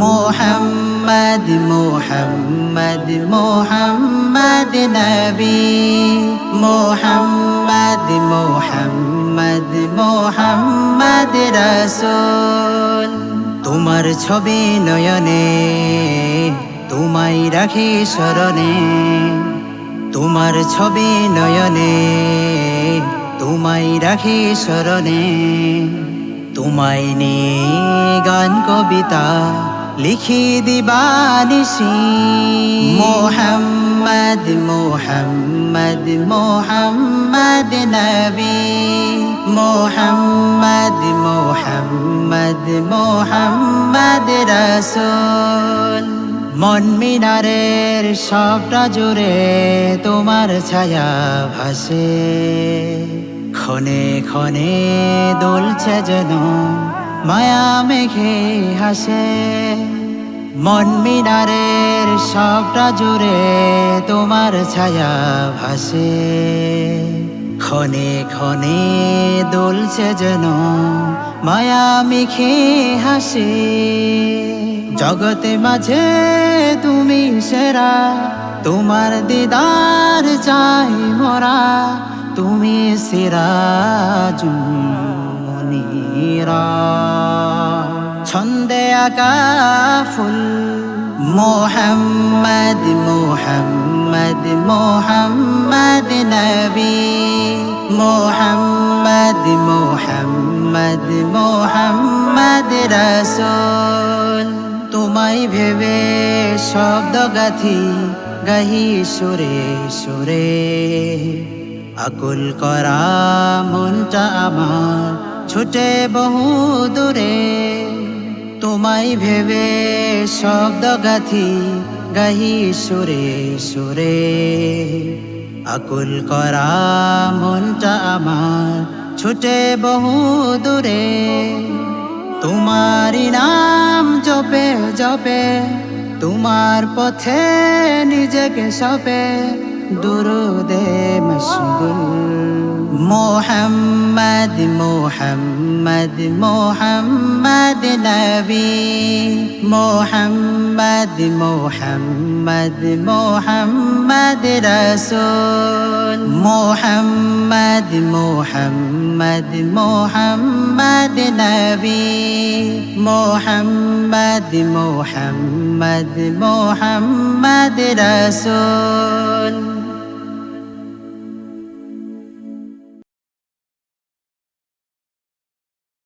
মোহাম্মদ মোহাম্মদ মোহাম্মদ নবী মোহাম্মদ মোহাম্মদ মোহাম্মদ রসুল তোমার ছবি নয়নে রাখি স্মরণে। তোমার ছবি নয়নে তোমায় রাখি স্মরণে। তোমায় নিয়ে গান, কবিতা লিখি দিবানিসি মোহাম্মদ মোহাম্মদ মোহাম্মদ নবী। মোহাম্মদ মোহাম্মদ মোহাম্মদ রসুল। মন মিনারের সবটা জুড়ে তোমার ছায়া ভাসে। ক্ষণে ক্ষণে দোলছে যেন মায়া মেঘে হাসে। মন মিনারের সবটা জুড়ে তোমার ছায়া ভাসে। ক্ষণে ক্ষণে দোলছে যেন মায়া মেঘে হাসে। জগতে মাঝে তুমি সেরা, তোমার দিদার চাই মোরা, তুমি সিরাজুমনিরা ছন্দে আকা ফুল, মোহাম্মদ মোহাম্মদ মোহাম্মদ নবী। মোহাম্মদ মোহাম্মদ মোহাম্মদ রসুল। তোমায় ভেবে শব্দ গাথি, গাহি সুরে সুরে। আকুল করা মনটা আমার ছুটে বহু দূরে। তোমায় ভেবে শব্দ গাথি, গাহি সুরে সুরে। আকুল করা মনটা আমার ছুটে বহু দূরে। তোমারি নাম জপে জপে তোমার পথে নিজেকে সপে দুরুদে মশগুল। মোহাম্মদ মোহাম্মদ। মোহাম্মদ নবী মোহাম্মদ মোহাম্মদ মোহাম্মদ রসুল মোহাম্মদ মোহাম্মদ মোহাম্মদ নবী মোহাম্মদ মোহাম্মদ মোহাম্মদ রসুল